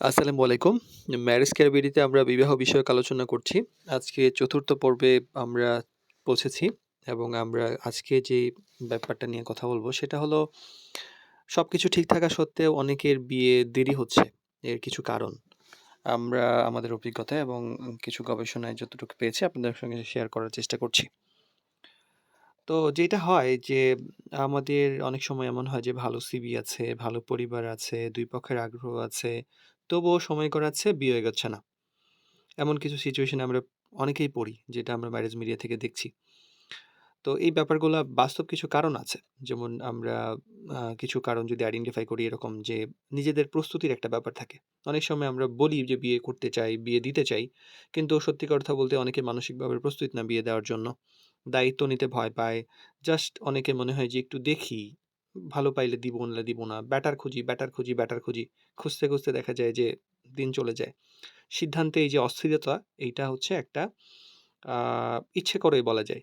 আসসালামু আলাইকুম। ম্যারেজ ক্যারিবিডিতে আমরা বিবাহ বিষয়ক আলোচনা করছি। আজকে চতুর্থ পর্বে আমরা পৌঁছেছি এবং আমরা আজকে যে ব্যাপারটা নিয়ে কথা বলব সেটা হলো সব কিছু ঠিক থাকা সত্ত্বেও অনেকের বিয়ে দেরি হচ্ছে। এর কিছু কারণ। আমরা আমাদের অভিজ্ঞতা এবং কিছু গবেষণায় যতটুকু পেয়েছি আপনাদের সঙ্গে শেয়ার করার চেষ্টা করছি। তো যেটা হয় যে আমাদের অনেক সময় এমন হয় যে ভালো সিভি আছে, ভালো পরিবার আছে, দুই পক্ষের আগ্রহ আছে। তবুও সময় করাচ্ছে বিয়ে এগোচ্ছে না। এমন কিছু সিচুয়েশন আমরা অনেকেই পড়ি, যেটা আমরা ম্যারেজ মিডিয়া থেকে দেখছি। তো এই ব্যাপারগুলো বাস্তব কিছু কারণ আছে। যেমন আমরা কিছু কারণ যদি আইডেন্টিফাই করি এরকম যে নিজেদের প্রস্তুতির একটা ব্যাপার থাকে। অনেক সময় আমরা বলি যে বিয়ে করতে চাই, বিয়ে দিতে চাই। কিন্তু সত্যি কথা বলতে অনেকে মানসিকভাবে প্রস্তুত না বিয়ে দেওয়ার জন্য। দায়িত্ব নিতে ভয় পায়। জাস্ট অনেকে মনে হয় যে একটু দেখি, ভালো পাইলে দিব, নাহলে দিব না। ব্যাটার খুঁজি, ব্যাটার খুঁজি, ব্যাটার খুঁজি। খুঁজতে, খুঁজতে দেখা যায় যে দিন চলে যায়। সিদ্ধান্তে এই যে অস্থিরতা, এইটা হচ্ছে একটা ইচ্ছে করেই বলা যায়।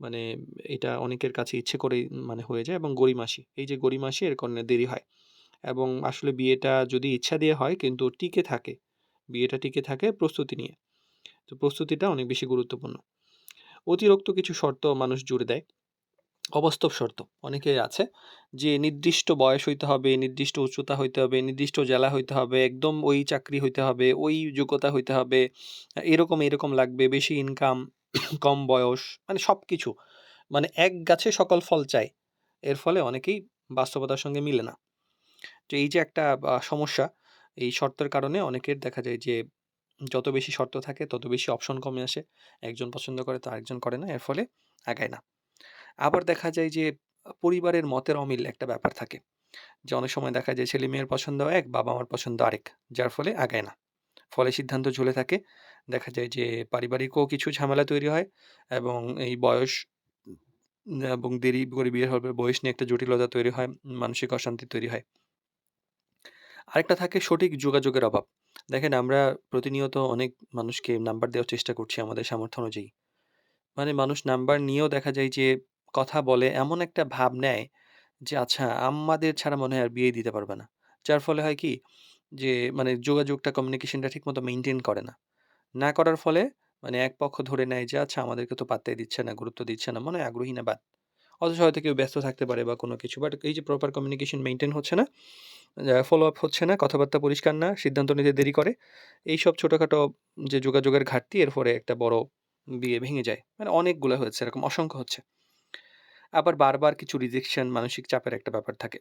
মানে এটা অনেকের কাছে ইচ্ছে করেই মানে হয়ে যায় এবং গরিমাসি এই যে গড়িমাসি এর কারণে দেরি হয়। এবং আসলে বিয়েটা যদি ইচ্ছা দিয়ে হয় কিন্তু টিকে থাকে। বিয়েটা টিকে থাকে প্রস্তুতি নিয়ে। তো প্রস্তুতিটা অনেক বেশি গুরুত্বপূর্ণ। অতিরিক্ত কিছু শর্ত মানুষ জুড়ে দেয়। অবাস্তব শর্ত অনেকের আছে যে নির্দিষ্ট বয়স হইতে হবে, নির্দিষ্ট উচ্চতা হইতে হবে, নির্দিষ্ট জেলা হইতে হবে, একদম ওই চাকরি হইতে হবে, ওই যোগ্যতা হইতে হবে, এরকম, এরকম লাগবে, বেশি ইনকাম, কম বয়স মানে সব কিছু মানে এক গাছে সকল ফল চাই। এর ফলে অনেকেই বাস্তবতার সঙ্গে মিলে না। তো এই যে একটা সমস্যা, এই শর্তের কারণে অনেকের দেখা যায় যে যত বেশি শর্ত থাকে তত বেশি অপশন কমে আসে। একজন পছন্দ করে তো আরেকজন করে না। এর ফলে আগায় না। আবার দেখা যায় যে পরিবারের মতের অমিল একটা ব্যাপার থাকে। যে অনেক সময় দেখা যায় ছেলে-মেয়ের পছন্দ এক, বাবা-মার পছন্দ আরেক। যার ফলে আগায় না। ফলে সিদ্ধান্ত ঝুলে থাকে। দেখা যায় যে পারিবারিকও কিছু ঝামেলা তৈরি হয় এবং এই বয়স এবং দেরি করে বিয়ে হবে বয়স নিয়ে একটা জটিলতা তৈরি হয়, মানসিক অশান্তি তৈরি হয়। আরেকটা থাকে সঠিক যোগাযোগের অভাব। দেখেন আমরা প্রতিনিয়ত অনেক মানুষকে নাম্বার দেওয়ার চেষ্টা করছি আমাদের সামর্থ্য অনুযায়ী। মানে মানুষ নাম্বার নিয়েও দেখা যায় যে কথা বলে এমন একটা ভাব নেয় যে আচ্ছা আমাদের ছাড়া মনে হয় আর বিয়ে দিতে পারবে না। যার ফলে হয় কি যে মানে যোগাযোগটা কমিউনিকেশনটা ঠিকমতো মেইনটেইন করে না। না করার ফলে মানে এক পক্ষ ধরে নেয় যে আচ্ছা আমাদেরকে তো পাত্তাই দিচ্ছে না, গুরুত্ব দিচ্ছে না। মনে হয় আগ্রহী না বাদ। অথচ হয়তো কেউ ব্যস্ত থাকতে পারে বা কোনো কিছু। বাট এই যে প্রপার কমিউনিকেশন মেইনটেইন হচ্ছে না, ফলো আপ হচ্ছে না, কথাবার্তা পরিষ্কার না, সিদ্ধান্ত নিতে দেরি করে। এইসব ছোটখাটো যে যোগাযোগের ঘাটতি এর ফলে একটা বড় বিয়ে ভেঙে যায়। মানে অনেকগুলা হয়েছে এরকম অসংখ্য হচ্ছে। আবার বারবার কিছু রিজেকশন মানসিক চাপের একটা ব্যাপার থাকে।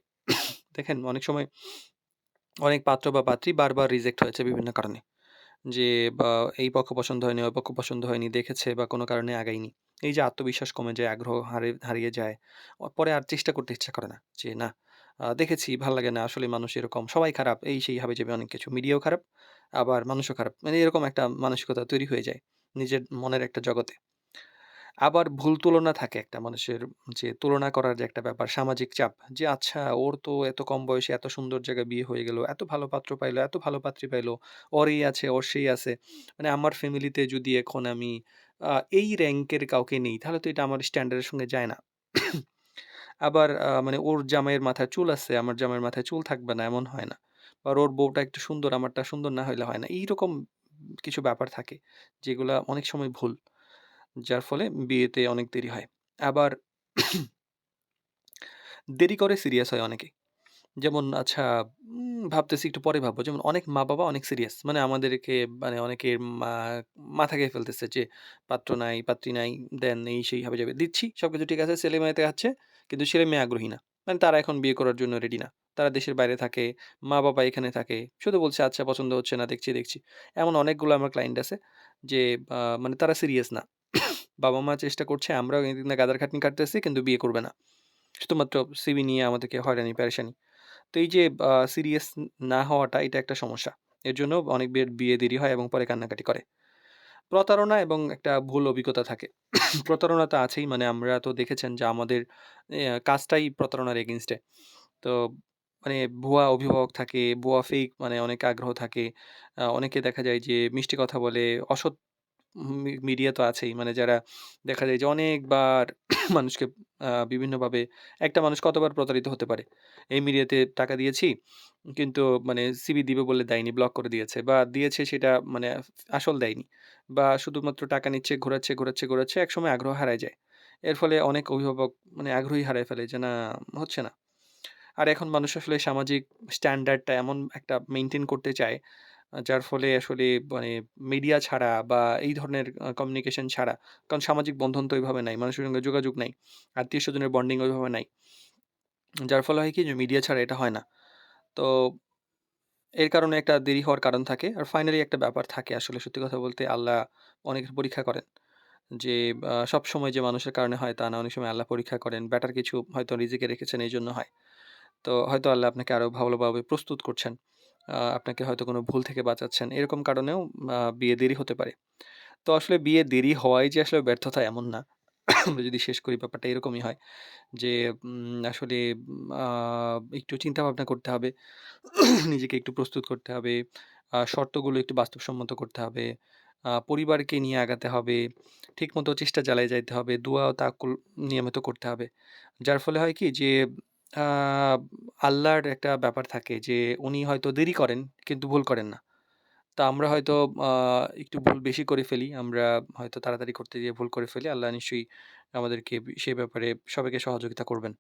দেখেন অনেক সময় অনেক পাত্র বা পাত্রী বারবার রিজেক্ট হয়েছে বিভিন্ন কারণে। যে বা এই পক্ষ পছন্দ হয়নি, ওই পক্ষ পছন্দ হয়নি, দেখেছে বা কোনো কারণে আগায়নি। এই যে আত্মবিশ্বাস কমে যায়, আগ্রহ হারে হারিয়ে যায়। পরে আর চেষ্টা করতে ইচ্ছা করে না। যে না দেখেছি ভালো লাগে না। আসলে মানুষ এরকম সবাই খারাপ। এই সেই হাবিজাবি অনেক কিছু। মিডিয়াও খারাপ, আবার মানুষও খারাপ। মানে এরকম একটা মানসিকতা তৈরি হয়ে যায়। নিজের মনের একটা জগতে। আবার ভুল তুলনা থাকে একটা মানুষের যে তুলনা করার যে একটা ব্যাপার, সামাজিক চাপ। যে আচ্ছা ওর তো এত কম বয়সে এত সুন্দর জায়গায় বিয়ে হয়ে গেল, এত ভালো পাত্র পাইলো, এত ভালো পাত্রী পাইলো। ওর এই আছে, ওর সেই আছে। মানে আমার ফ্যামিলিতে যদি এখন আমি এই র্যাঙ্কের কাউকে নেই, তাহলে তো এটা আমার স্ট্যান্ডার্ডের সঙ্গে যায় না। আবার মানে ওর জামাইয়ের মাথায় চুল আছে, আমার জামাইয়ের মাথায় চুল থাকবে না, এমন হয় না। বা ওর বউটা একটু সুন্দর, আমারটা সুন্দর না হইলে হয় না। এইরকম কিছু ব্যাপার থাকে, যেগুলা অনেক সময় ভুল। যার ফলে বিয়েতে অনেক দেরি হয়। আবার দেরি করে সিরিয়াস হয় অনেকে। যেমন আচ্ছা ভাবতেছি একটু পরে ভাববো। যেমন অনেক মা-বাবা অনেক সিরিয়াস। মানে আমাদেরকে মানে অনেকের মা মাথা খেয়ে ফেলতেছে যে পাত্র নাই, পাত্রী নাই, দেন এই সেই হবে যাবে দিচ্ছি, সব কিছু ঠিক আছে। ছেলে-মেয়ে দেখাচ্ছে, কিন্তু ছেলে-মেয়ে আগ্রহী না। মানে তারা এখন বিয়ে করার জন্য রেডি না। তারা দেশের বাইরে থাকে, মা-বাবা এখানে থাকে। শুধু বলছে আচ্ছা পছন্দ হচ্ছে না, দেখছি, দেখছি। এমন অনেকগুলো আমার ক্লায়েন্ট আছে যে মানে তারা সিরিয়াস না। বাবা-মা চেষ্টা করছে, আমরাও এদিক দিয়ে গাদার খাটনি কাটতেছি কিন্তু বিয়ে করবে না। শুধুমাত্র সিভি নিয়ে আমাদেরকে হয়রানি পেরেশানি। তো এই যে সিরিয়াস না হওয়াটা এটা একটা সমস্যা। এর জন্য অনেক বিয়ের বিয়ে দেরি হয় এবং পরে কান্নাকাটি করে। প্রতারণা এবং একটা ভুল অভিজ্ঞতা থাকে। প্রতারণা তো আছেই মানে আমরা তো দেখেছেন যে আমাদের কাজটাই প্রতারণার এগেইনস্ট এ। তো মানে ভুয়া অভিভাবক থাকে, ভুয়া ফেক মানে অনেক আগ্রহ থাকে। অনেকে দেখা যায় যে মিষ্টি কথা বলে, অসৎ মি মিডিয়া তো আছেই। মানে যারা দেখা যায় যে অনেকবার মানুষকে বিভিন্নভাবে একটা মানুষ কতবার প্রতারিত হতে পারে। এই মিডিয়াতে টাকা দিয়েছি, কিন্তু মানে সিভি দিবে বলে দেয়নি, ব্লক করে দিয়েছে বা দিয়েছে সেটা মানে আসল দেয়নি। বা শুধুমাত্র টাকা নিচ্ছে, ঘোরাচ্ছে, ঘোরাচ্ছে, ঘোরাচ্ছে একসময় আগ্রহ হারায় যায়। এর ফলে অনেক অভিভাবক মানে আগ্রহী হারায় ফেলে যে না হচ্ছে না। আর এখন মানুষ আসলে সামাজিক স্ট্যান্ডার্ডটা এমন একটা মেনটেন করতে চায়, যার ফলে আসলে মানে মিডিয়া ছাড়া বা এই ধরনের কমিউনিকেশন ছাড়া, কারণ সামাজিক বন্ধন তো ওইভাবে নাই। মানুষের সঙ্গে যোগাযোগ নাই। আত্মীয় স্বজনের বন্ডিং ওইভাবে নাই। যার ফলে হয় কি যে মিডিয়া ছাড়া এটা হয় না। তো এর কারণে একটা দেরি হওয়ার কারণ থাকে। আর ফাইনালি একটা ব্যাপার থাকে আসলে সত্যি কথা বলতে আল্লাহ অনেকের পরীক্ষা করেন। যে সব সময় যে মানুষের কারণে হয় তা না। অনেক সময় আল্লাহ পরীক্ষা করেন। ব্যাটার কিছু হয়তো রিজিকে রেখেছেন এই জন্য হয়। তো হয়তো আল্লাহ আপনাকে আরও ভালোভাবে প্রস্তুত করছেন। আপনাকে হয়তো কোনো ভুল থেকে বাঁচাচ্ছেন। এরকম কারণেও বিয়ে দেরি হতে পারে। তো আসলে বিয়ে দেরি হওয়াই যে আসলে ব্যর্থতা এমন না। যদি শেষ করি ব্যাপারটা এরকমই হয়। যে আসলে একটু চিন্তা ভাবনা করতে হবে। নিজেকে একটু প্রস্তুত করতে হবে। শর্তগুলো একটু বাস্তবসম্মত করতে হবে। পরিবারকে নিয়ে আগাতে হবে। ঠিকমতো চেষ্টা চালায়ে যাইতে হবে। দোয়া তাওয়াক্কুল নিয়মিত করতে হবে। যার ফলে হয় কি যে আল্লাহর একটা ব্যাপার থাকে যে, উনি হয়তো দেরি করেন কিন্তু ভুল করেন না। তো আমরা হয়তো একটু ভুল বেশি করে ফেলি। আমরা হয়তো তাড়াতাড়ি করতে গিয়ে ভুল করে ফেলি। আল্লাহ নিশ্চয়ই আমাদেরকে সে ব্যাপারে সবাইকে সহযোগিতা করবেন।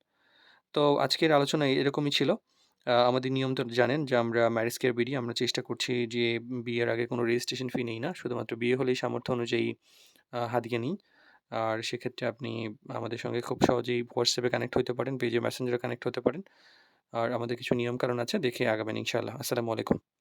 তো আজকের আলোচনা এরকমই ছিল। আমাদের নিয়ম তো জানেন যে, আমরা ম্যারেজ কেয়ার বিডি আমরা চেষ্টা করছি যে, বিয়ের আগে কোনো রেজিস্ট্রেশন ফি নেই না। শুধুমাত্র বিয়ে হলেই সামর্থ্য অনুযায়ী আ হাদিয়া নিই। আর সেক্ষেত্রে আপনি আমাদের সঙ্গে খুব সহজেই হোয়াটসঅ্যাপে কানেক্ট হতে পারেন, পেজে মেসেঞ্জারে কানেক্ট হতে পারেন। আর আমাদের কিছু নিয়মকানুন আছে দেখে আগাবেন ইনশাআল্লাহ। আসসালামু আলাইকুম।